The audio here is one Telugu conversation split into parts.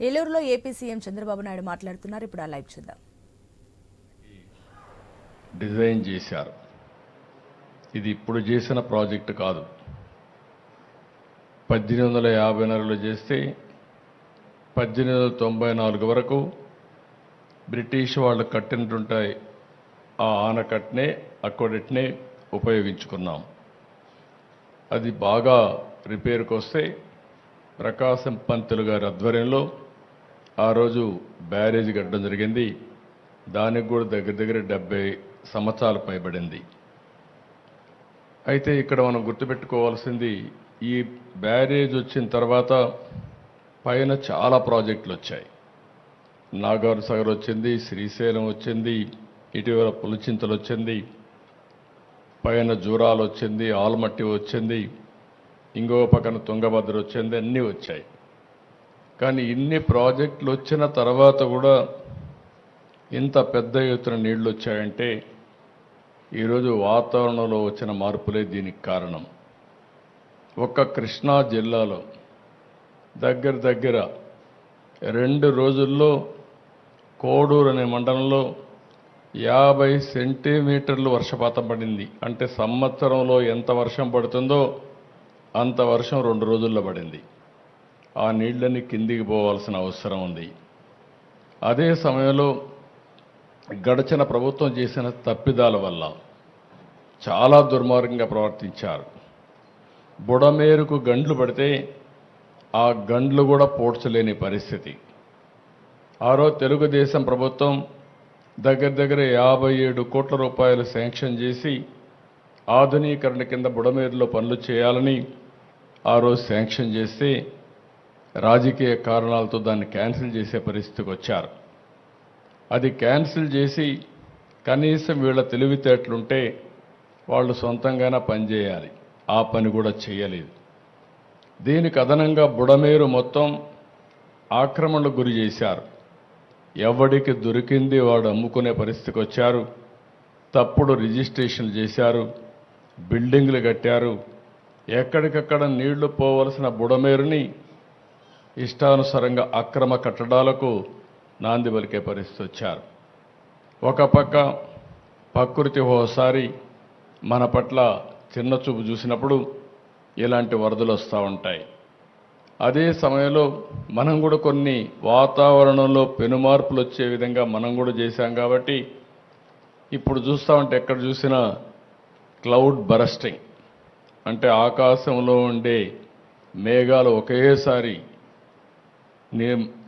ఏలూరులో ఏపీ సీఎం చంద్రబాబు నాయుడు మాట్లాడుతున్నారు. ఇప్పుడు ఆ లైవ్ చూద్దాం. డిజైన్ చేశారు. ఇది ఇప్పుడు చేసిన ప్రాజెక్టు కాదు. పద్దెనిమిది వందల యాభై నాలుగులో చేస్తే పద్దెనిమిది వందల తొంభై నాలుగు వరకు బ్రిటిష్ వాళ్ళు కట్టినటువంటి ఆ ఆనకట్టనే అక్వడెట్నే ఉపయోగించుకున్నాం. అది బాగా రిపేర్కి వస్తే ప్రకాశం పంతులు గారి ఆధ్వర్యంలో ఆ రోజు బ్యారేజ్ కట్టడం జరిగింది. దానికి కూడా దగ్గర దగ్గర డెబ్బై సంవత్సరాలు పైబడింది. అయితే ఇక్కడ మనం గుర్తుపెట్టుకోవాల్సింది ఈ బ్యారేజ్ వచ్చిన తర్వాత పైన చాలా ప్రాజెక్టులు వచ్చాయి. నాగార్ సాగర్ వచ్చింది శ్రీశైలం వచ్చింది ఇటీవల పులిచింతలు వచ్చింది పైన జూరాలు వచ్చింది ఆల్మట్టి వచ్చింది ఇంకో పక్కన తుంగభద్ర వచ్చింది అన్నీ వచ్చాయి. కానీ ఇన్ని ప్రాజెక్టులు వచ్చిన తర్వాత కూడా ఇంత పెద్ద ఎత్తున నీళ్ళు వచ్చాయంటే ఈరోజు వాతావరణంలో వచ్చిన మార్పులే దీనికి కారణం. ఒక్క కృష్ణా జిల్లాలో దగ్గర దగ్గర రెండు రోజుల్లో కోడూరు అనే మండలంలో యాభై సెంటీమీటర్లు వర్షపాతం పడింది. అంటే సంవత్సరంలో ఎంత వర్షం పడుతుందో అంత వర్షం రెండు రోజుల్లో పడింది. ఆ నీళ్ళని కిందికి పోవాల్సిన అవసరం ఉంది. అదే సమయంలో గడిచిన ప్రభుత్వం చేసిన తప్పిదాల వల్ల చాలా దుర్మార్గంగా ప్రవర్తించారు. బుడమేరుకు గండ్లు పడితే ఆ గండ్లు కూడా పోడ్చలేని పరిస్థితి. ఆరో తెలుగుదేశం ప్రభుత్వం దగ్గర దగ్గర యాభై ఏడు కోట్ల రూపాయలు శాంక్షన్ చేసి ఆధునీకరణ కింద బుడమేరులో పనులు చేయాలని ఆ రోజు శాంక్షన్ చేస్తే రాజకీయ కారణాలతో దాన్ని క్యాన్సిల్ చేసే పరిస్థితికి వచ్చారు. అది క్యాన్సిల్ చేసి కనీసం వీళ్ళ తెలివితేటలుంటే వాళ్ళు సొంతంగానే పనిచేయాలి ఆ పని కూడా చేయలేదు. దీనికి అదనంగా బుడమేరు మొత్తం ఆక్రమణకు గురి చేశారు. ఎవడికి దొరికింది వాడు అమ్ముకునే పరిస్థితికి వచ్చారు. తప్పుడు రిజిస్ట్రేషన్లు చేశారు. బిల్డింగ్లు కట్టారు. ఎక్కడికక్కడ నీళ్ళు పోవలసిన బుడమేరుని ఇష్టానుసారంగా అక్రమ కట్టడాలకు నాంది పలికే పరిస్థితి వచ్చారు. ఒక పక్క ప్రకృతి ఓసారి మన పట్ల చిన్న చూపు చూసినప్పుడు ఇలాంటి వరదలు వస్తూ ఉంటాయి. అదే సమయంలో మనం కూడా కొన్ని వాతావరణంలో పెనుమార్పులు వచ్చే విధంగా మనం కూడా చేశాం కాబట్టి ఇప్పుడు చూస్తూ ఉంటే ఎక్కడ చూసినా క్లౌడ్ బరస్టింగ్. అంటే ఆకాశంలో ఉండే మేఘాలు ఒకేసారి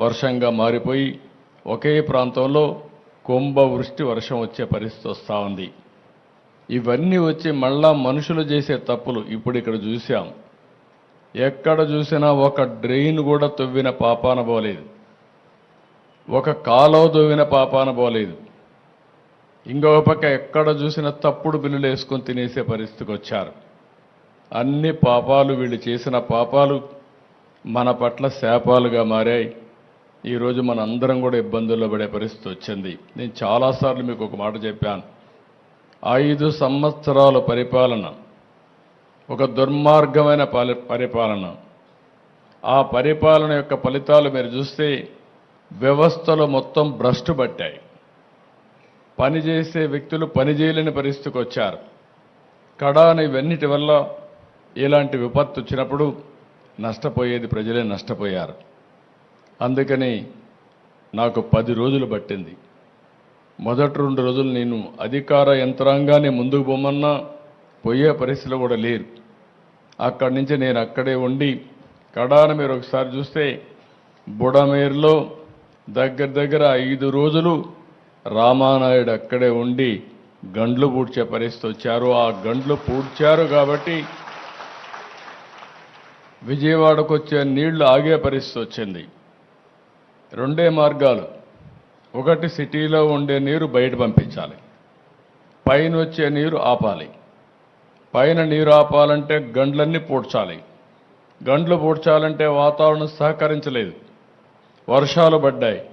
వర్షంగా మారిపోయి ఒకే ప్రాంతంలో కుంభవృష్టి వర్షం వచ్చే పరిస్థితి వస్తూ ఉంది. ఇవన్నీ వచ్చి మళ్ళా మనుషులు చేసే తప్పులు ఇప్పుడు ఇక్కడ చూసాం ఎక్కడ చూసినా ఒక డ్రెయిన్ కూడా తవ్విన పాపాన పోలేదు. ఒక కాలో తవ్విన పాపాన పోలేదు. ఇంకొక పక్క ఎక్కడ చూసినా తప్పుడు బిల్లులు వేసుకొని తినేసే పరిస్థితికి వచ్చారు. అన్ని పాపాలు వీళ్ళు చేసిన పాపాలు మన పట్ల శాపాలుగా మారాయి. ఈరోజు మన అందరం కూడా ఇబ్బందుల్లో పడే పరిస్థితి వచ్చింది. నేను చాలాసార్లు మీకు ఒక మాట చెప్పాను. ఐదు సంవత్సరాల పరిపాలన ఒక దుర్మార్గమైన పాలి పరిపాలన. ఆ పరిపాలన యొక్క ఫలితాలు మీరు చూస్తే వ్యవస్థలు మొత్తం భ్రష్టు పట్టాయి. పనిచేసే వ్యక్తులు పనిచేయలేని పరిస్థితికి వచ్చారు. కడాని ఇవన్నిటి వల్ల ఇలాంటి విపత్తు వచ్చినప్పుడు నష్టపోయేది ప్రజలే నష్టపోయారు. అందుకని నాకు పది రోజులు పట్టింది. మొదటి రెండు రోజులు నేను అధికార యంత్రాంగాన్ని ముందుకు పోమన్నా పోయే పరిస్థితిలో కూడా లేరు. అక్కడి నుంచి నేను అక్కడే ఉండి కడాన మీరు ఒకసారి చూస్తే బుడమేరులో దగ్గర దగ్గర ఐదు రోజులు రామానాయుడు అక్కడే ఉండి గండ్లు పూడ్చే పరిస్థితి వచ్చారు. ఆ గండ్లు పూడ్చారు కాబట్టి విజయవాడకు వచ్చే నీళ్ళు ఆగే పరిస్థితి వచ్చింది. రెండే మార్గాలు. ఒకటి సిటీలో ఉండే నీరు బయట పంపించాలి. పైన వచ్చే నీరు ఆపాలి. పైన నీరు ఆపాలంటే గండ్లన్నీ పూడ్చాలి. గండ్లు పూడ్చాలంటే వాతావరణం సహకరించలేదు. వర్షాలు పడ్డాయి.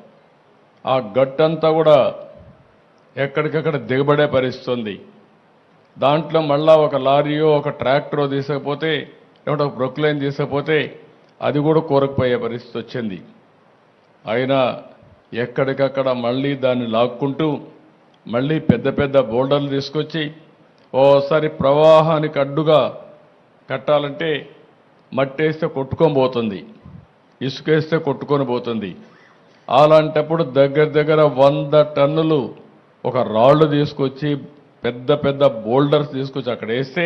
ఆ గట్టంతా కూడా ఎక్కడికక్కడ దిగబడే పరిస్థితి ఉంది. దాంట్లో మళ్ళా ఒక లారీయో ఒక ట్రాక్టరో తీసుకపోతే ఏమంటే ఒక ప్రొక్లైన్ తీసుకపోతే అది కూడా కూరకపోయే పరిస్థితి వచ్చింది. అయినా ఎక్కడికక్కడ మళ్ళీ దాన్ని లాక్కుంటూ మళ్ళీ పెద్ద పెద్ద బోల్డర్లు తీసుకొచ్చి ఓసారి ప్రవాహానికి అడ్డుగా కట్టాలంటే మట్టేస్తే కొట్టుకొని పోతుంది ఇసుకేస్తే కొట్టుకొని పోతుంది. అలాంటప్పుడు దగ్గర దగ్గర వంద టన్నులు ఒక రాళ్ళు తీసుకొచ్చి పెద్ద పెద్ద బోల్డర్స్ తీసుకొచ్చి అక్కడ వేస్తే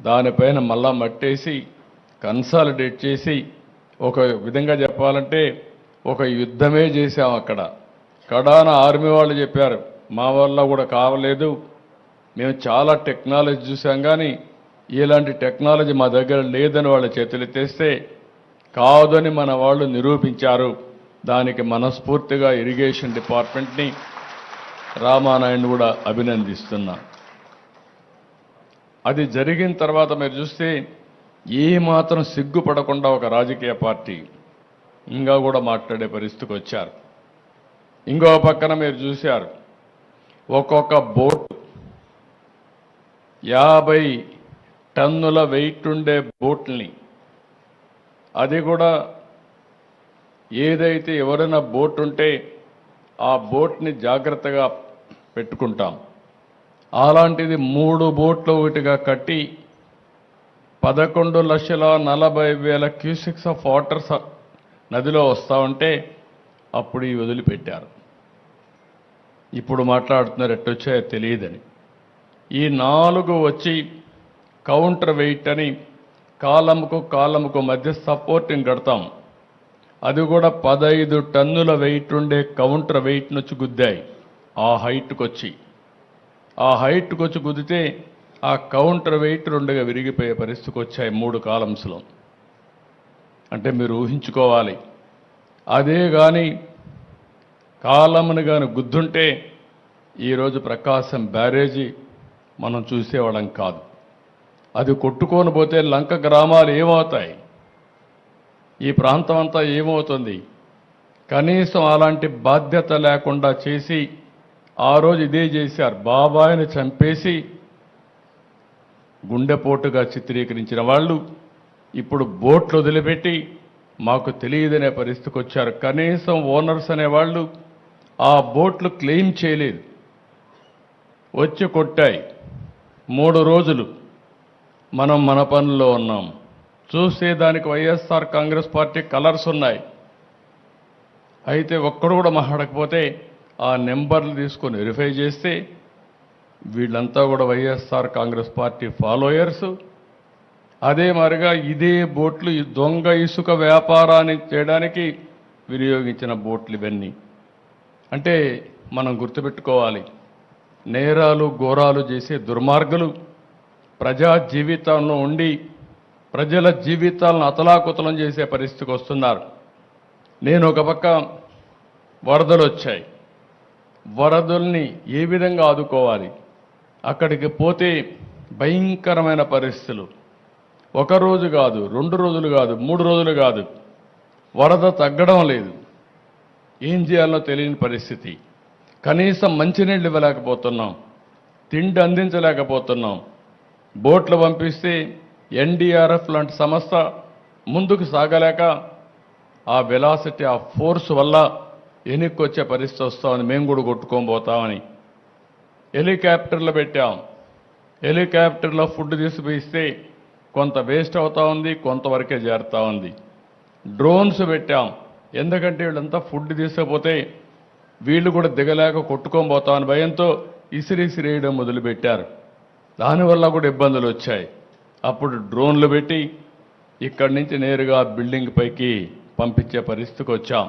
దానిపైన మళ్ళా మట్టేసి కన్సాలిడేట్ చేసి ఒక విధంగా చెప్పాలంటే ఒక యుద్ధమే చేశాం అక్కడ. కడాన ఆర్మీ వాళ్ళు చెప్పారు మా వల్ల కూడా కావలేదు. మేము చాలా టెక్నాలజీ చూసాం కానీ ఇలాంటి టెక్నాలజీ మా దగ్గర లేదని వాళ్ళ చేతులు తెస్తే కాదని మన వాళ్ళు నిరూపించారు. దానికి మనస్ఫూర్తిగా ఇరిగేషన్ డిపార్ట్మెంట్ని రామానాయుడు కూడా అభినందిస్తున్నాను అది జరిగిన తర్వాత మీరు చూస్తే ఏ మాత్రం సిగ్గుపడకుండా ఒక రాజకీయ పార్టీ ఇంకా కూడా మాట్లాడే పరిస్థితికి వచ్చారు. ఇంకో పక్కన మీరు చూశారు ఒక్కొక్క బోట్ యాభై టన్నుల వెయిట్ ఉండే బోట్ని అది కూడా ఏదైతే ఎవరైనా బోట్ ఉంటే ఆ బోట్ని జాగ్రత్తగా పెట్టుకుంటాం. అలాంటిది మూడు బోట్లు ఒకటిగా కట్టి పదకొండు లక్షల నలభై వేల క్యూసిక్స్ ఆఫ్ వాటర్ నదిలో వస్తూ ఉంటే అప్పుడు ఈ వదిలిపెట్టారు. ఇప్పుడు మాట్లాడుతున్నారు ఎట్టొచ్చాయో తెలియదని. ఈ నాలుగు వచ్చి కౌంటర్ వెయిట్ అని కాలముకు కాలముకు మధ్య సపోర్టింగ్ కడతాం. అది కూడా పదైదు టన్నుల వెయిట్ ఉండే కౌంటర్ వెయిట్ నుంచి గుద్దాయి. ఆ హైట్కి వచ్చి ఆ హైట్కి వచ్చి గుద్దితే ఆ కౌంటర్ వెయిట్ రెండుగా విరిగిపోయే పరిస్థితికి వచ్చాయి మూడు కాలమ్స్లో. అంటే మీరు ఊహించుకోవాలి. అదే కానీ కాలమును కానీ గుద్దుంటే ఈరోజు ప్రకాశం బ్యారేజీ మనం చూసేవాళ్ళం కాదు. అది కొట్టుకొని పోతే లంక గ్రామాలు ఏమవుతాయి? ఈ ప్రాంతం అంతా ఏమవుతుంది? కనీసం అలాంటి బాధ్యత లేకుండా చేసి ఆ రోజు ఇదే చేశారు. బాబాయిని చంపేసి గుండెపోటుగా చిత్రీకరించిన వాళ్ళు ఇప్పుడు బోట్లు వదిలిపెట్టి మాకు తెలియదనే పరిస్థితికి వచ్చారు. కనీసం ఓనర్స్ అనేవాళ్ళు ఆ బోట్లు క్లెయిమ్ చేయలేదు. వచ్చి కొట్టాయి. మూడు రోజులు మనం మన పనుల్లో ఉన్నాం. చూసేదానికి వైఎస్ఆర్ కాంగ్రెస్ పార్టీ కలర్స్ ఉన్నాయి. అయితే ఒక్కడు కూడా మాట్లాడకపోతే ఆ నెంబర్లు తీసుకొని వెరిఫై చేస్తే వీళ్ళంతా కూడా వైఎస్ఆర్ కాంగ్రెస్ పార్టీ ఫాలోయర్స్. అదే మరిగా ఇదే బోట్లు ఈ దొంగ ఇసుక వ్యాపారాన్ని చేయడానికి వినియోగించిన బోట్లు ఇవన్నీ. అంటే మనం గుర్తుపెట్టుకోవాలి నేరాలు ఘోరాలు చేసే దుర్మార్గులు ప్రజా జీవితంలో ఉండి ప్రజల జీవితాలను అతలాకుతలం చేసే పరిస్థితికి వస్తున్నారు. నేను ఒక పక్క వరదలు వచ్చాయి. వరదల్ని ఏ విధంగా ఆదుకోవాలి? అక్కడికి పోతే భయంకరమైన పరిస్థితులు. ఒక రోజు కాదు రెండు రోజులు కాదు మూడు రోజులు కాదు. వరద తగ్గడం లేదు. ఏం చేయాలో తెలియని పరిస్థితి. కనీసం మంచినీళ్ళు ఇవ్వలేకపోతున్నాం. తిండి అందించలేకపోతున్నాం. బోట్లు పంపిస్తే ఎన్డీఆర్ఎఫ్ లాంటి సంస్థ ముందుకు సాగలేక ఆ వెలాసిటీ ఆ ఫోర్స్ వల్ల ఎన్నికొచ్చే పరిస్థితి వస్తామని మేము కూడా కొట్టుకొని పోతామని. హెలికాప్టర్లు పెట్టాం. హెలికాప్టర్లో ఫుడ్ తీసుకుపోయిస్తే కొంత వేస్ట్ అవుతా ఉంది కొంతవరకే చేరుతూ ఉంది. డ్రోన్స్ పెట్టాం. ఎందుకంటే వీళ్ళంతా ఫుడ్ తీసుకపోతే వీళ్ళు కూడా దిగలేక కొట్టుకొని పోతామని భయంతో ఇసిరి ఇసిరేయడం మొదలుపెట్టారు. దానివల్ల కూడా ఇబ్బందులు వచ్చాయి. అప్పుడు డ్రోన్లు పెట్టి ఇక్కడి నుంచి నేరుగా బిల్డింగ్ పైకి పంపించే పరిస్థితికి వచ్చాం.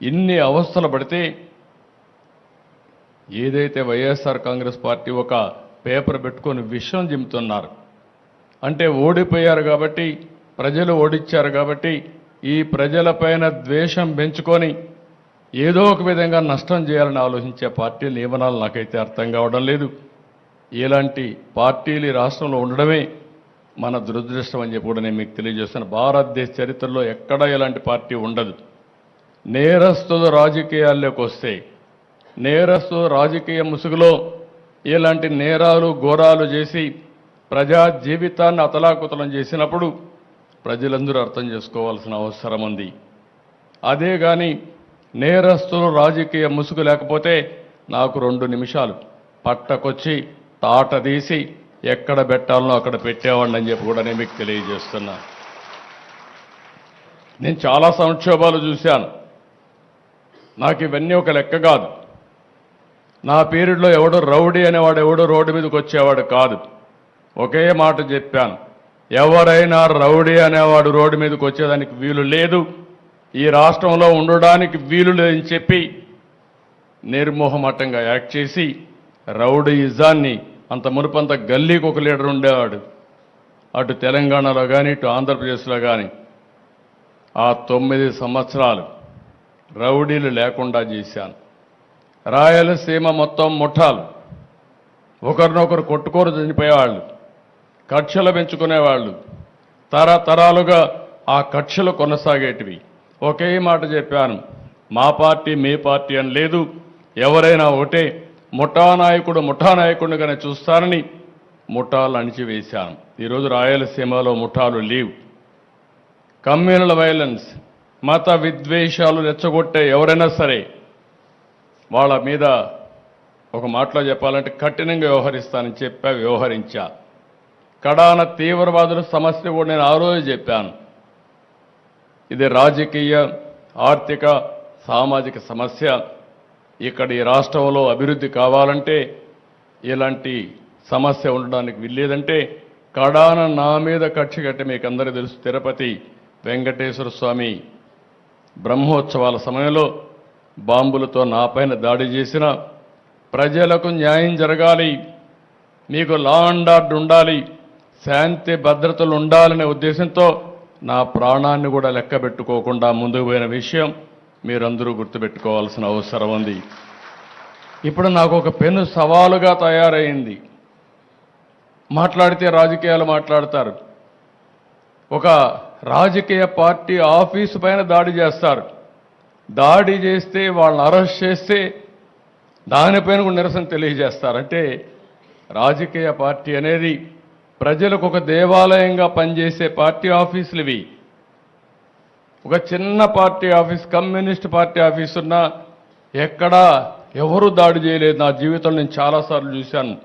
ఇన్ని అవస్థలు పడితే ఏదైతే Y S R Congress party ఒక పేపర్ పెట్టుకొని విషయం చెబుతున్నారు అంటే ఓడిపోయారు కాబట్టి ప్రజలు ఓడిచ్చారు కాబట్టి ఈ ప్రజలపైన ద్వేషం పెంచుకొని ఏదో ఒక విధంగా నష్టం చేయాలని ఆలోచించే పార్టీ నియమనాలు నాకైతే అర్థం కావడం లేదు. ఇలాంటి పార్టీలు ఈ రాష్ట్రంలో ఉండడమే మన దురదృష్టం అని చెప్పి కూడా నేను మీకు తెలియజేస్తాను. భారతదేశ చరిత్రలో ఎక్కడా ఇలాంటి పార్టీ ఉండదు. నేరస్తుల రాజకీయాల్లోకి వస్తే నేరస్తు రాజకీయ ముసుగులో ఇలాంటి నేరాలు ఘోరాలు చేసి ప్రజా జీవితాన్ని అతలాకుతలం చేసినప్పుడు ప్రజలందరూ అర్థం చేసుకోవాల్సిన అవసరం ఉంది. అదే కానీ నేరస్తులు రాజకీయ ముసుగు లేకపోతే నాకు రెండు నిమిషాలు పట్టకొచ్చి తాట తీసి ఎక్కడ పెట్టాలనో అక్కడ పెట్టేవాడిని అని చెప్పి కూడా నేను మీకు తెలియజేస్తున్నా. నేను చాలా సంక్షోభాలు చూశాను. నాకు ఇవన్నీ ఒక లెక్క కాదు. నా పీరియడ్లో ఎవడు రౌడీ అనేవాడు ఎవడు రోడ్డు మీదకి వచ్చేవాడు కాదు. ఒకే మాట చెప్పాను. ఎవరైనా రౌడీ అనేవాడు రోడ్డు మీదకి వచ్చేదానికి వీలు లేదు. ఈ రాష్ట్రంలో ఉండడానికి వీలు లేదని చెప్పి నిర్మోహమట్టంగా యాక్ట్ చేసి రౌడీయిజాన్ని అంత మునుపంత గల్లీకి ఒక లీడర్ ఉండేవాడు. అటు తెలంగాణలో కానీ ఇటు ఆంధ్రప్రదేశ్లో కానీ ఆ తొమ్మిది సంవత్సరాలు రౌడీలు లేకుండా చేశాను. రాయలసీమ మొత్తం ముఠాలు. ఒకరినొకరు కొట్టుకోరు చనిపోయేవాళ్ళు. కక్షలు పెంచుకునేవాళ్ళు. తరతరాలుగా ఆ కక్షలు కొనసాగేటివి. ఒకే మాట చెప్పాను. మా పార్టీ మీ పార్టీ అని లేదు. ఎవరైనా ఒకటే ముఠానాయకుడు నాయకుడు చూస్తారని ముఠాలు అణిచివేశాను. ఈరోజు రాయలసీమలో ముఠాలు లీవ్. Communal violence. మత విద్వేషాలు రెచ్చగొట్టే ఎవరైనా సరే వాళ్ళ మీద ఒక మాటలో చెప్పాలంటే కఠినంగా వ్యవహరిస్తానని చెప్పా వ్యవహరించా. కడాన తీవ్రవాదుల సమస్య కూడా నేను ఆ రోజు చెప్పాను. ఇది రాజకీయ ఆర్థిక సామాజిక సమస్య. ఇక్కడ ఈ రాష్ట్రంలో అభివృద్ధి కావాలంటే ఇలాంటి సమస్య ఉండడానికి వీల్లేదంటే కడాన నా మీద కక్ష కట్టి మీకు అందరూ తెలుసు. తిరుపతి వెంకటేశ్వర స్వామి బ్రహ్మోత్సవాల సమయంలో బాంబులతో నాపైన దాడి చేసిన ప్రజలకు న్యాయం జరగాలి. మీకు లా అండ్ ఆర్డర్ ఉండాలి. శాంతి భద్రతలు ఉండాలనే ఉద్దేశంతో నా ప్రాణాన్ని కూడా లెక్క పెట్టుకోకుండా ముందుకు పోయిన విషయం మీరందరూ గుర్తుపెట్టుకోవాల్సిన అవసరం ఉంది. ఇప్పుడు నాకు ఒక పెను సవాలుగా తయారైంది. మాట్లాడితే రాజకీయాలు మాట్లాడతారు. ఒక రాజకీయ పార్టీ ఆఫీసు పైన దాడి చేస్తారు. దాడి చేస్తే వాళ్ళని అరెస్ట్ చేస్తే దానిపైన కూడా నిరసన తెలియజేస్తారు. అంటే రాజకీయ పార్టీ అనేది ప్రజలకు ఒక దేవాలయంగా పనిచేసే పార్టీ ఆఫీసులు ఇవి. ఒక చిన్న party office communist party office ఉన్నా ఎక్కడా ఎవరు దాడి చేయలేదు. నా జీవితంలో నేను చాలాసార్లు చూశాను.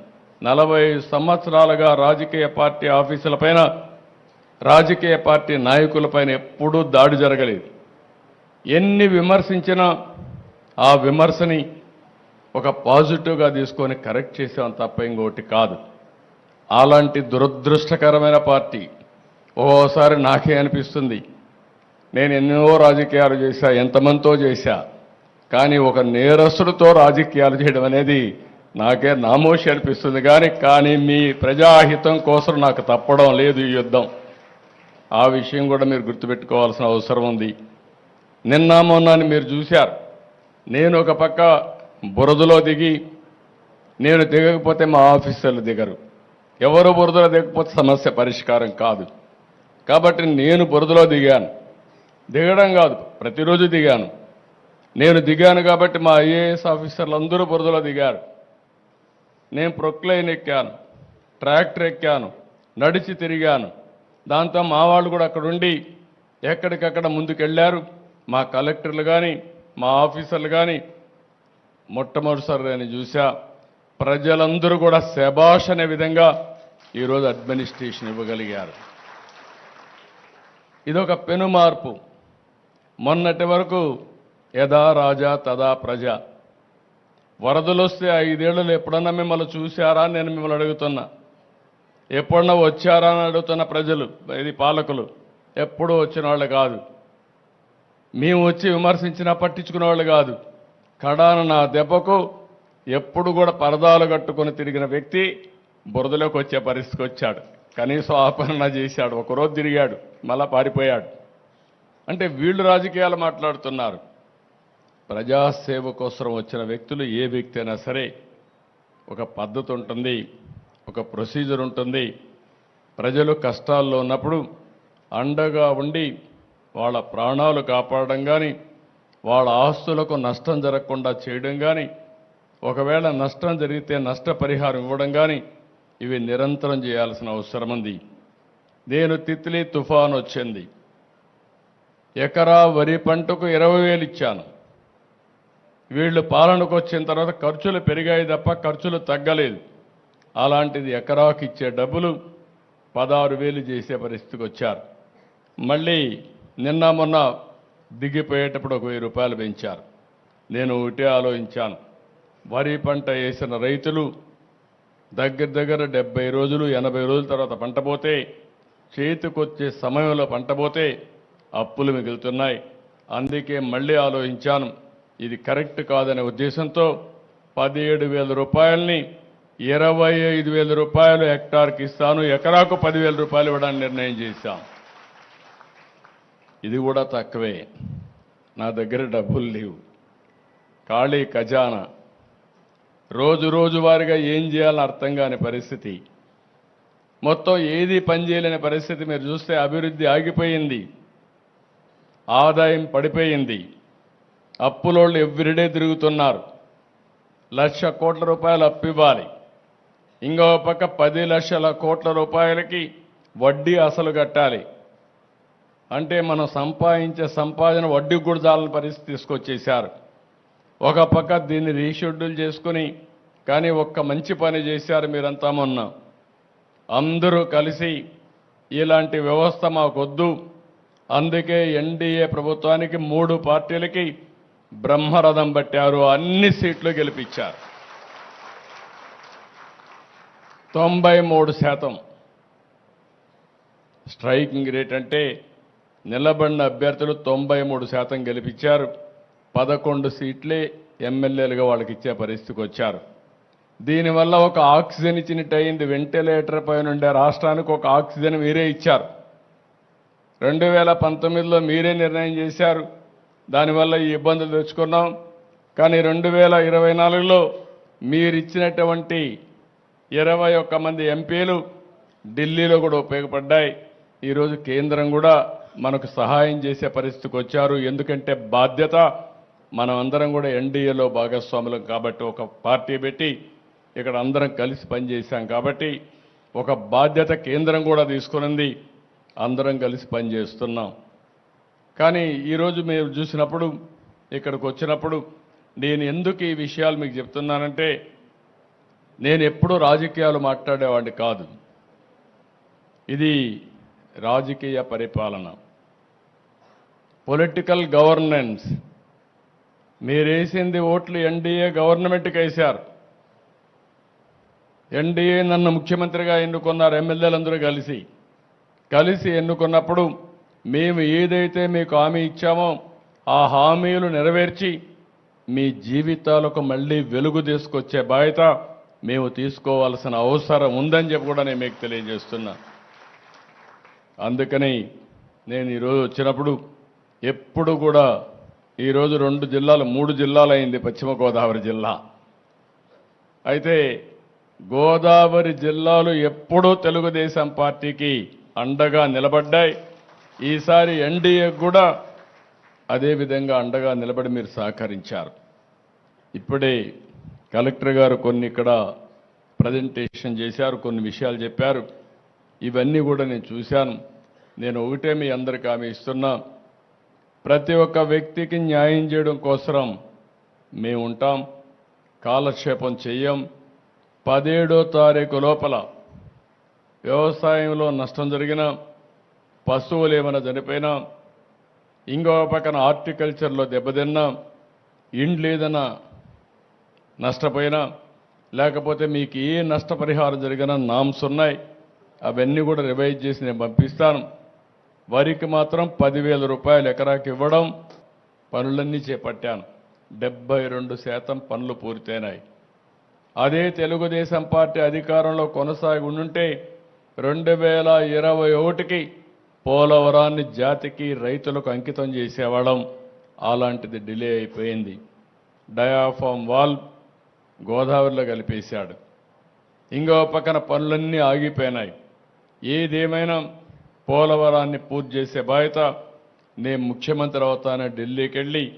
నలభై సంవత్సరాలుగా రాజకీయ పార్టీ ఆఫీసుల పైన రాజకీయ పార్టీ నాయకులపైన ఎప్పుడూ దాడి జరగలేదు. ఎన్ని విమర్శించినా ఆ విమర్శని ఒక పాజిటివ్గా తీసుకొని కరెక్ట్ చేసాం తప్ప ఇంకోటి కాదు. అలాంటి దురదృష్టకరమైన పార్టీ ఓసారి నాకే అనిపిస్తుంది. నేను ఎన్నో రాజకీయాలు చేశా ఎంతమందితో చేశా కానీ ఒక నేరస్తుడితో రాజకీయాలు చేయడం అనేది నాకే నామోషి అనిపిస్తుంది. కానీ కానీ మీ ప్రజాహితం కోసం నాకు తప్పడం లేదు ఈ యుద్ధం. ఆ విషయం కూడా మీరు గుర్తుపెట్టుకోవాల్సిన అవసరం ఉంది. నిన్న మొన్నని మీరు చూశారు. నేను ఒక పక్క బురదలో దిగి నేను దిగకపోతే మా ఆఫీసర్లు దిగరు. ఎవరు బురదలో దిగకపోతే సమస్య పరిష్కారం కాదు. కాబట్టి నేను బురదలో దిగాను. దిగడం కాదు ప్రతిరోజు దిగాను. నేను దిగాను కాబట్టి మా ఐఏఎస్ ఆఫీసర్లు అందరూ బురదలో దిగారు. నేను ప్రొక్లైన్ ఎక్కాను ట్రాక్టర్ ఎక్కాను నడిచి తిరిగాను. దాంతో మా వాళ్ళు కూడా అక్కడ ఉండి ఎక్కడికక్కడ ముందుకెళ్ళారు. మా కలెక్టర్లు కానీ మా ఆఫీసర్లు కానీ మొట్టమొదటిసారి నేను చూసా ప్రజలందరూ కూడా శబాష్ అనే విధంగా ఈరోజు అడ్మినిస్ట్రేషన్ ఇవ్వగలిగారు. ఇదొక పెను మార్పు మొన్నటి వరకు యథా రాజా తదా ప్రజ. వరదలు వస్తే ఐదేళ్ళలో ఎప్పుడన్నా మిమ్మల్ని చూశారా? అని నేను మిమ్మల్ని అడుగుతున్నా. ఎప్పుడన్నా వచ్చారా అని అడుగుతున్న ప్రజలు ఇది పాలకులు ఎప్పుడూ వచ్చిన వాళ్ళు కాదు. మేము వచ్చి విమర్శించినా పట్టించుకునే వాళ్ళు కాదు. కడాన నా దెబ్బకు ఎప్పుడు కూడా పరదాలు కట్టుకొని తిరిగిన వ్యక్తి బురదలోకి వచ్చే పరిస్థితికి వచ్చాడు. కనీసం ఆపరణ చేశాడు ఒకరోజు తిరిగాడు మళ్ళా పారిపోయాడు. అంటే వీళ్ళు రాజకీయాలు మాట్లాడుతున్నారు. ప్రజాసేవ కోసం వచ్చిన వ్యక్తులు ఏ వ్యక్తి అయినా సరే ఒక పద్ధతి ఉంటుంది. ఒక ప్రొసీజర్ ఉంటుంది. ప్రజలు కష్టాల్లో ఉన్నప్పుడు అండగా ఉండి వాళ్ళ ప్రాణాలు కాపాడడం కానీ వాళ్ళ ఆస్తులకు నష్టం జరగకుండా చేయడం కానీ ఒకవేళ నష్టం జరిగితే నష్టపరిహారం ఇవ్వడం కానీ ఇవి నిరంతరం చేయాల్సిన అవసరం ఉంది. నేను తిత్లీ తుఫాన్ వచ్చింది. ఎకరా వరి పంటకు ఇరవై వేలు ఇచ్చాను. వీళ్ళు పాలనకు వచ్చిన తర్వాత ఖర్చులు పెరిగాయి తప్ప ఖర్చులు తగ్గలేదు. అలాంటిది ఎకరాకు ఇచ్చే డబ్బులు పదహారు వేలు చేసే పరిస్థితికి వచ్చారు. మళ్ళీ నిన్న మొన్న దిగిపోయేటప్పుడు ఒక వెయ్యి రూపాయలు పెంచారు. నేను ఒకటే ఆలోచించాను. వరి పంట వేసిన రైతులు దగ్గర దగ్గర డెబ్బై రోజులు ఎనభై రోజుల తర్వాత పంట పోతే చేతికొచ్చే సమయంలో పంట పోతే అప్పులు మిగులుతున్నాయి. అందుకే మళ్ళీ ఆలోచించాను. ఇది కరెక్ట్ కాదనే ఉద్దేశంతో పదిహేడు వేల రూపాయలని ఇరవై ఐదు వేల రూపాయలు హెక్టార్కి ఇస్తాను ఎకరాకు పదివేల రూపాయలు ఇవ్వడానికి నిర్ణయం చేశాం. ఇది కూడా తక్కువే. నా దగ్గర డబ్బులు లేవు. ఖాళీ ఖజానా. రోజు రోజు వారిగా ఏం చేయాలని అర్థం కాని పరిస్థితి. మొత్తం ఏది పనిచేయలేని పరిస్థితి మీరు చూస్తే అభివృద్ధి ఆగిపోయింది. ఆదాయం పడిపోయింది. అప్పులోళ్ళు ఎవ్రీడే తిరుగుతున్నారు. లక్ష కోట్ల రూపాయలు అప్పు ఇవ్వాలి. ఇంకో పక్క పది లక్షల కోట్ల రూపాయలకి వడ్డీ అసలు కట్టాలి. అంటే మనం సంపాదించే సంపాదన వడ్డీ కూడా చాలని పరిస్థితి తీసుకొచ్చేశారు. ఒక పక్క దీన్ని రీషెడ్యూల్ చేసుకుని కానీ ఒక్క మంచి పని చేశారు మీరంతా మొన్న. అందరూ కలిసి ఇలాంటి వ్యవస్థ మాకొద్దు. అందుకే ఎన్డీఏ ప్రభుత్వానికి మూడు పార్టీలకి బ్రహ్మరథం పట్టారు. అన్ని సీట్లు గెలిపించారు. తొంభై మూడు శాతం. స్ట్రైకింగ్ రేట్ అంటే నిలబడిన అభ్యర్థులు తొంభై మూడు శాతం గెలిపించారు. పదకొండు సీట్లే ఎమ్మెల్యేలుగా వాళ్ళకి ఇచ్చే పరిస్థితికి వచ్చారు. దీనివల్ల ఒక ఆక్సిజన్ ఇచ్చినట్టు అయింది వెంటిలేటర్ పైన ఉండే రాష్ట్రానికి ఒక ఆక్సిజన్ మీరే ఇచ్చారు. రెండు వేల పంతొమ్మిదిలో మీరే నిర్ణయం చేశారు. దానివల్ల ఈ ఇబ్బందులు తెచ్చుకున్నాం. కానీ రెండు వేల ఇరవై నాలుగులో మీరు ఇచ్చినటువంటి ఇరవై ఒక్క మంది ఎంపీలు ఢిల్లీలో కూడా ఉపయోగపడ్డాయి. ఈరోజు కేంద్రం కూడా మనకు సహాయం చేసే పరిస్థితికి వచ్చారు. ఎందుకంటే బాధ్యత మనం అందరం కూడా ఎన్డీఏలో భాగస్వాములం కాబట్టి ఒక పార్టీ పెట్టి ఇక్కడ అందరం కలిసి పనిచేశాం కాబట్టి ఒక బాధ్యత కేంద్రం కూడా తీసుకునింది. అందరం కలిసి పనిచేస్తున్నాం. కానీ ఈరోజు మీరు చూసినప్పుడు ఇక్కడికి వచ్చినప్పుడు నేను ఎందుకు ఈ విషయాలు మీకు చెప్తున్నానంటే నేను ఎప్పుడూ రాజకీయాలు మాట్లాడేవాడిని కాదు. ఇది రాజకీయ పరిపాలన. పొలిటికల్ గవర్నెన్స్ మీరేసింది ఓట్లు ఎన్డీఏ గవర్నమెంట్కి వేశారు. ఎన్డీఏ నన్ను ముఖ్యమంత్రిగా ఎన్నుకున్నారు ఎమ్మెల్యేలందరూ కలిసి. కలిసి ఎన్నుకున్నప్పుడు మేము ఏదైతే మీకు హామీ ఇచ్చామో ఆ హామీలు నెరవేర్చి మీ జీవితాలకు మళ్ళీ వెలుగు తీసుకొచ్చే బాధ్యత మేము తీసుకోవాల్సిన అవసరం ఉందని చెప్పి కూడా నేను మీకు తెలియజేస్తున్నా. అందుకని నేను ఈరోజు వచ్చినప్పుడు ఎప్పుడు కూడా ఈరోజు రెండు జిల్లాలు మూడు జిల్లాలు అయింది పశ్చిమ గోదావరి జిల్లా. అయితే గోదావరి జిల్లాలు ఎప్పుడూ తెలుగుదేశం పార్టీకి అండగా నిలబడ్డాయి. ఈసారి ఎన్డీఏ కూడా అదే విధంగా అండగా నిలబడి మీరు సహకరించారు. ఇప్పుడే కలెక్టర్ గారు కొన్ని ఇక్కడ ప్రజెంటేషన్ చేశారు కొన్ని విషయాలు చెప్పారు. ఇవన్నీ కూడా నేను చూశాను. నేను ఒకటే మీ అందరికి ఆమె ఇస్తున్నా. ప్రతి ఒక్క వ్యక్తికి న్యాయం చేయడం కోసరం మేము ఉంటాం కాలక్షేపం చెయ్యం. పదిహేడో తారీఖు లోపల వ్యవసాయంలో నష్టం జరిగినా పశువులు ఏమైనా చనిపోయినా ఇంకో పక్కన హార్టికల్చర్లో దెబ్బతిన్నా ఇండ్లు ఏదైనా నష్టపోయినా లేకపోతే మీకు ఏ నష్టపరిహారం జరిగినా నామ్స్ ఉన్నాయి. అవన్నీ కూడా రివైజ్ చేసి నేను పంపిస్తాను. వరికి మాత్రం పదివేల రూపాయలు ఎకరాకి ఇవ్వడం పనులన్నీ చేపట్టాను. డెబ్బై రెండు శాతం పనులు పూర్తయినాయి. అదే తెలుగుదేశం పార్టీ అధికారంలో కొనసాగి ఉండుంటే రెండు వేల ఇరవై ఒకటికి పోలవరాన్ని జాతికి రైతులకు అంకితం చేసేవాళ్ళం. అలాంటిది డిలే అయిపోయింది. డయాఫామ్ వాల్ గోదావరిలో కలిపేశాడు. ఇంకో పక్కన పనులన్నీ ఆగిపోయినాయి. ఏదేమైనా పోలవరాన్ని పూర్తి చేసే బాధ్యత నేను ముఖ్యమంత్రి అవుతానని ఢిల్లీకి వెళ్ళి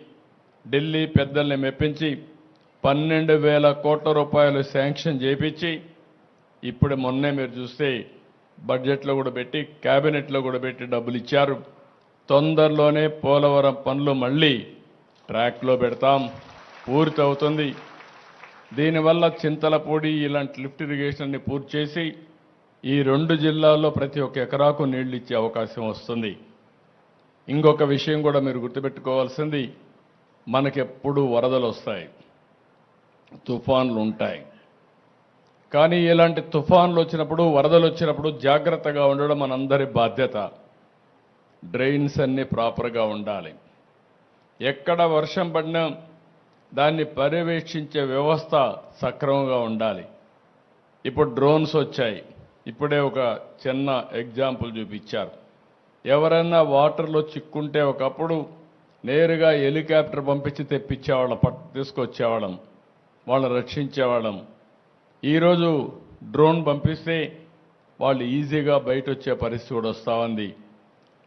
ఢిల్లీ పెద్దల్ని మెప్పించి పన్నెండు వేల కోట్ల రూపాయలు శాంక్షన్ చేపించి ఇప్పుడు మొన్నే మీరు చూస్తే బడ్జెట్లో కూడా పెట్టి క్యాబినెట్లో కూడా పెట్టి డబ్బులు ఇచ్చారు. తొందరలోనే పోలవరం పనులు మళ్ళీ ట్రాక్లో పెడతాం. పూర్తి అవుతుంది దీనివల్ల చింతలపూడి ఇలాంటి లిఫ్ట్ ఇరిగేషన్ని పూర్తి చేసి ఈ రెండు జిల్లాల్లో ప్రతి ఒక్క ఎకరాకు నీళ్ళు ఇచ్చే అవకాశం వస్తుంది. ఇంకొక విషయం కూడా మీరు గుర్తుపెట్టుకోవాల్సింది మనకెప్పుడు వరదలు వస్తాయి తుఫాన్లు ఉంటాయి. కానీ ఇలాంటి తుఫాన్లు వచ్చినప్పుడు వరదలు వచ్చినప్పుడు జాగ్రత్తగా ఉండడం మనందరి బాధ్యత. డ్రైన్స్ అన్నీ ప్రాపర్గా ఉండాలి. ఎక్కడ వర్షం పడినా దాన్ని పర్యవేక్షించే వ్యవస్థ సక్రమంగా ఉండాలి. ఇప్పుడు డ్రోన్స్ వచ్చాయి. ఇప్పుడే ఒక చిన్న ఎగ్జాంపుల్ చూపించారు. ఎవరైనా వాటర్లో చిక్కుంటే ఒకప్పుడు నేరుగా హెలికాప్టర్ పంపించి తెప్పించేవాళ్ళం పట్ తీసుకొచ్చేవాళ్ళం వాళ్ళని రక్షించేవాళ్ళం. ఈరోజు డ్రోన్ పంపిస్తే వాళ్ళు ఈజీగా బయట వచ్చే పరిస్థితి కూడా వస్తూ ఉంది.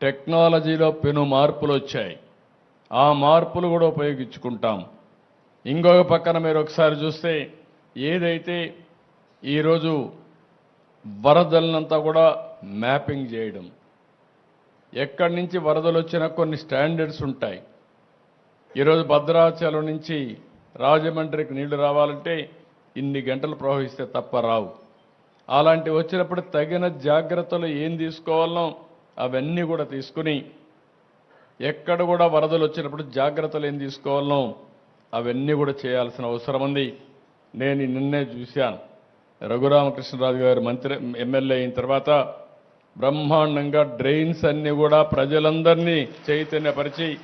టెక్నాలజీలో పెను మార్పులు వచ్చాయి. ఆ మార్పులు కూడా ఉపయోగించుకుంటాం. ఇంకొక పక్కన మీరు ఒకసారి చూస్తే ఏదైతే ఈరోజు వరదలనంతా కూడా మ్యాపింగ్ చేయడం ఎక్కడి నుంచి వరదలు వచ్చినా కొన్ని స్టాండర్డ్స్ ఉంటాయి. ఈరోజు భద్రాచలం నుంచి రాజమండ్రికి నీళ్ళు రావాలంటే ఇన్ని గంటలు ప్రవహిస్తే తప్ప రావు. అలాంటి వచ్చినప్పుడు తగిన జాగ్రత్తలు ఏం తీసుకోవాలనో అవన్నీ కూడా తీసుకుని ఎక్కడ కూడా వరదలు వచ్చినప్పుడు జాగ్రత్తలు ఏం తీసుకోవాలనో అవన్నీ కూడా చేయాల్సిన అవసరం ఉంది. నేను నిన్నే చూశాను. రఘురామకృష్ణరాజు గారు మంత్రి ఎమ్మెల్యే అయిన తర్వాత బ్రహ్మాండంగా డ్రైన్స్ అన్నీ కూడా ప్రజలందరినీ చైతన్యపరిచి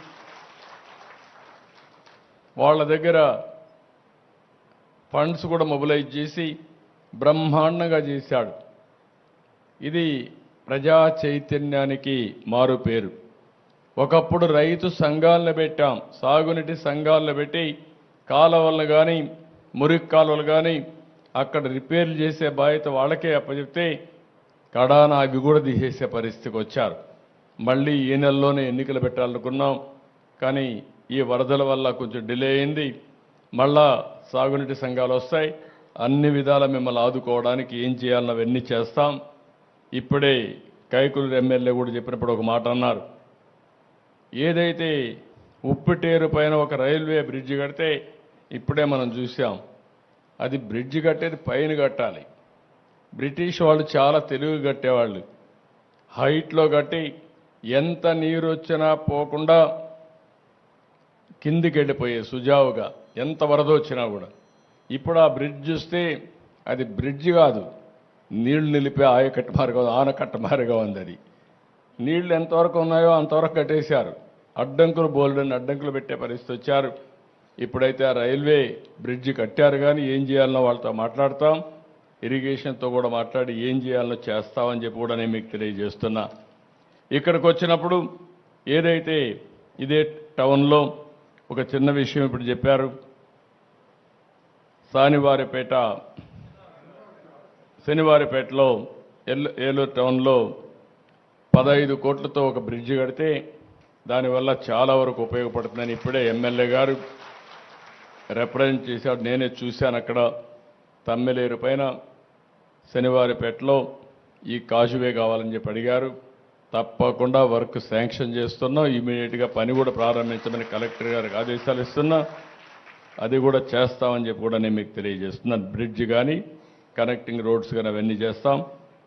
వాళ్ళ దగ్గర ఫండ్స్ కూడా మొబిలైజ్ చేసి బ్రహ్మాండంగా చేశాడు. ఇది ప్రజా చైతన్యానికి మారు పేరు. ఒకప్పుడు రైతు సంఘాలను పెట్టాం. సాగునీటి సంఘాలను పెట్టి కాలువలను కానీ మురికి కాలువలు కానీ అక్కడ రిపేర్లు చేసే బాధ్యత వాళ్ళకే అప్పచెప్తే కడాన అవి కూడా తీసేసే పరిస్థితికి వచ్చారు. మళ్ళీ ఈ నెలలోనే ఎన్నికలు పెట్టాలనుకున్నాం. కానీ ఈ వరదల వల్ల కొంచెం డిలే అయింది. మళ్ళా సాగునీటి సంఘాలు వస్తాయి. అన్ని విధాల మిమ్మల్ని ఆదుకోవడానికి ఏం చేయాలన్నవన్నీ చేస్తాం. ఇప్పుడే కైకులు ఎమ్మెల్యే కూడా చెప్పినప్పుడు ఒక మాట అన్నారు. ఏదైతే ఉప్పిటేరు పైన ఒక రైల్వే బ్రిడ్జ్ కడితే ఇప్పుడే మనం చూసాం అది బ్రిడ్జ్ కట్టేది పైన కట్టాలి. బ్రిటిష్ వాళ్ళు చాలా తెలివి కట్టేవాళ్ళు. హైట్లో కట్టి ఎంత నీరు వచ్చినా పోకుండా కిందికి వెళ్ళిపోయే సుజావుగా ఎంత వరద వచ్చినా కూడా. ఇప్పుడు ఆ బ్రిడ్జ్ చూస్తే అది బ్రిడ్జ్ కాదు. నీళ్ళు నిలిపే ఆయకట్ట మారుగా ఆనకట్ట ఉంది అది. నీళ్ళు ఎంతవరకు ఉన్నాయో అంతవరకు కట్టేశారు. అడ్డంకులు బోల్డని అడ్డంకులు పెట్టే పరిస్థితి వచ్చారు. ఇప్పుడైతే ఆ రైల్వే బ్రిడ్జి కట్టారు కానీ ఏం చేయాలనో వాళ్ళతో మాట్లాడతాం. ఇరిగేషన్తో కూడా మాట్లాడి ఏం చేయాలనో చేస్తామని చెప్పి కూడా నేను మీకు తెలియజేస్తున్నా. ఇక్కడికి వచ్చినప్పుడు ఏదైతే ఇదే టౌన్లో ఒక చిన్న విషయం ఇప్పుడు చెప్పారు. సానివారిపేట శనివారిపేటలో ఏలూరు టౌన్లో పదహైదు కోట్లతో ఒక బ్రిడ్జి కడితే దానివల్ల చాలా వరకు ఉపయోగపడుతుందని ఇప్పుడే ఎమ్మెల్యే గారు రిప్రజెంట్ చేశాడు నేనే చూశాను అక్కడ తమ్మిలేరు పైన శనివారిపేటలో ఈ కాజువే కావాలని చెప్పి అడిగారు. తప్పకుండా వర్క్ శాంక్షన్ చేస్తున్నాం ఇమీడియట్గా పని కూడా ప్రారంభించమని కలెక్టర్ గారికి ఆదేశాలు ఇస్తున్నా అది కూడా చేస్తామని చెప్పి కూడా నేను మీకు తెలియజేస్తున్నాను బ్రిడ్జ్ కానీ కనెక్టింగ్ రోడ్స్ కానీ అవన్నీ చేస్తాం.